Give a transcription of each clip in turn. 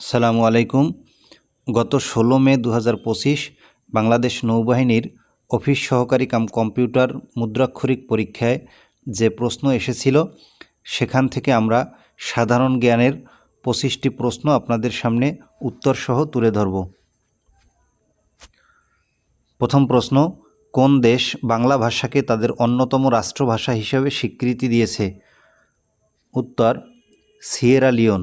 আসসালামু আলাইকুম। গত ষোলো মে দু হাজার পঁচিশ বাংলাদেশ নৌবাহিনীর অফিস সহকারী কাম কম্পিউটার মুদ্রাক্ষরিক পরীক্ষায় যে প্রশ্ন এসেছিল, সেখান থেকে আমরা সাধারণ জ্ঞানের পঁচিশটি প্রশ্ন আপনাদের সামনে উত্তরসহ তুলে ধরব। প্রথম প্রশ্ন, কোন দেশ বাংলা ভাষাকে তাদের অন্যতম রাষ্ট্রভাষা হিসেবে স্বীকৃতি দিয়েছে? উত্তর, সিয়েরা লিওন।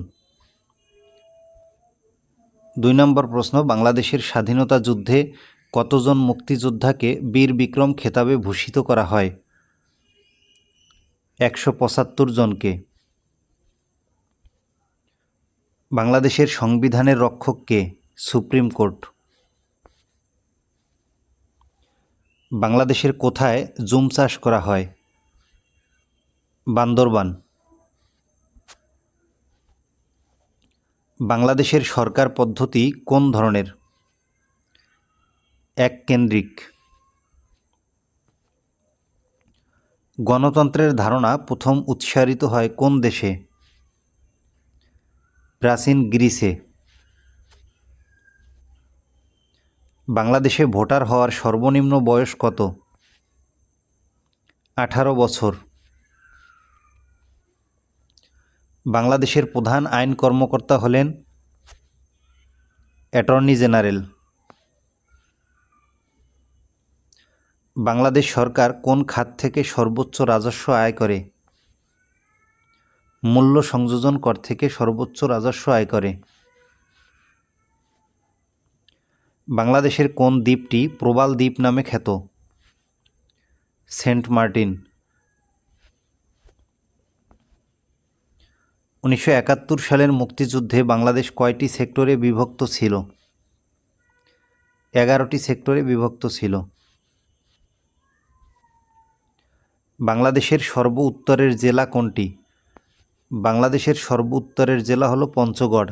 দুই নম্বর প্রশ্ন, বাংলাদেশের স্বাধীনতা যুদ্ধে কতজন মুক্তিযোদ্ধাকে বীর বিক্রম খেতাবে ভূষিত করা হয়? একশো পঁচাত্তর জনকে। বাংলাদেশের সংবিধানের রক্ষক কে? Supreme court. বাংলাদেশের কোথায় জুম চাষ করা হয়? বান্দরবান। বাংলাদেশের সরকার পদ্ধতি কোন ধরনের? এককেন্দ্রিক গণতন্ত্রের ধারণা প্রথম উৎসারিত হয় কোন দেশে? প্রাচীন গ্রিসে। বাংলাদেশে ভোটার হওয়ার সর্বনিম্ন বয়স কত? আঠারো বছর। বাংলাদেশের প্রধান আইন কর্মকর্তা হলেন অ্যাটর্নি জেনারেল। বাংলাদেশ সরকার কোন খাত থেকে সর্বোচ্চ রাজস্ব আয় করে? মূল্য সংযোজন কর থেকে সর্বোচ্চ রাজস্ব আয় করে। বাংলাদেশের কোন দ্বীপটি প্রবাল দ্বীপ নামে খ্যাত? Saint Martin. উনিশশো একাত্তর সালের মুক্তিযুদ্ধে বাংলাদেশ কয়টি সেক্টরে বিভক্ত ছিল? এগারোটি সেক্টরে বিভক্ত ছিল। বাংলাদেশের সর্ব উত্তরের জেলা কোনটি? বাংলাদেশের সর্ব উত্তরের জেলা হলো পঞ্চগড়।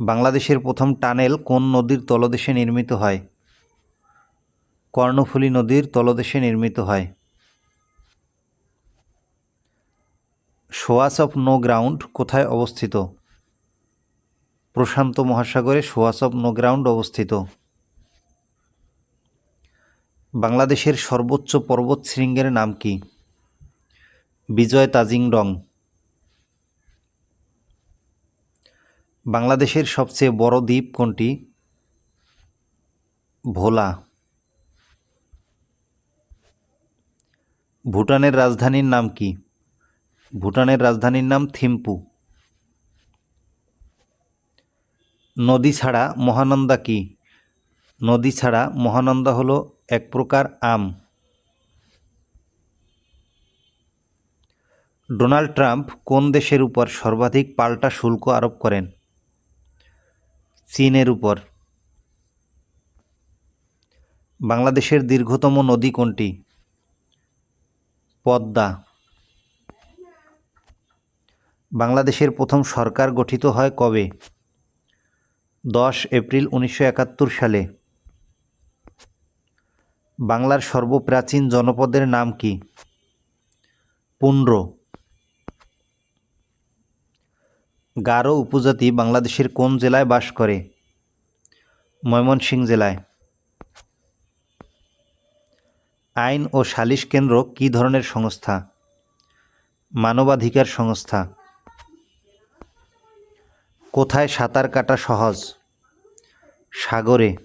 বাংলাদেশের প্রথম টানেল কোন নদীর তলদেশে নির্মিত হয়? কর্ণফুলী নদীর তলদেশে নির্মিত হয়। সোয়াস অফ নো গ্রাউন্ড কোথায় অবস্থিত? প্রশান্ত মহাসাগরে সোয়াস অফ নো গ্রাউন্ড অবস্থিত। বাংলাদেশের সর্বোচ্চ পর্বত শৃঙ্গের নাম কি? বিজয় তাজিংডং। বাংলাদেশের সবচেয়ে বড় দ্বীপ কোনটি? ভোলা। ভুটানের রাজধানীর নাম কি? ভুটানের রাজধানীর নাম থিম্পু। নদী ছাড়া মহানন্দা কি? নদী ছাড়া মহানন্দা হলো এক প্রকার আম। ডোনাল্ড ট্রাম্প কোন দেশের উপর সর্বাধিক পাল্টা শুল্ক আরোপ করেন? চীনের উপর। বাংলাদেশের দীর্ঘতম নদী কোনটি? পদ্মা। বাংলাদেশের প্রথম সরকার গঠিত হয় কবে? দশ এপ্রিল উনিশশো একাত্তর সালে। বাংলার সর্বপ্রাচীন জনপদের নাম কি? পুন্ড্র গারো উপজাতি বাংলাদেশের কোন জেলায় বাস করে? ময়মনসিংহ জেলায়। আইন ও সালিশ কেন্দ্র কী ধরনের সংস্থা? মানবাধিকার সংস্থা। কোথায় সাঁতার কাটা সহজ? সাগরে।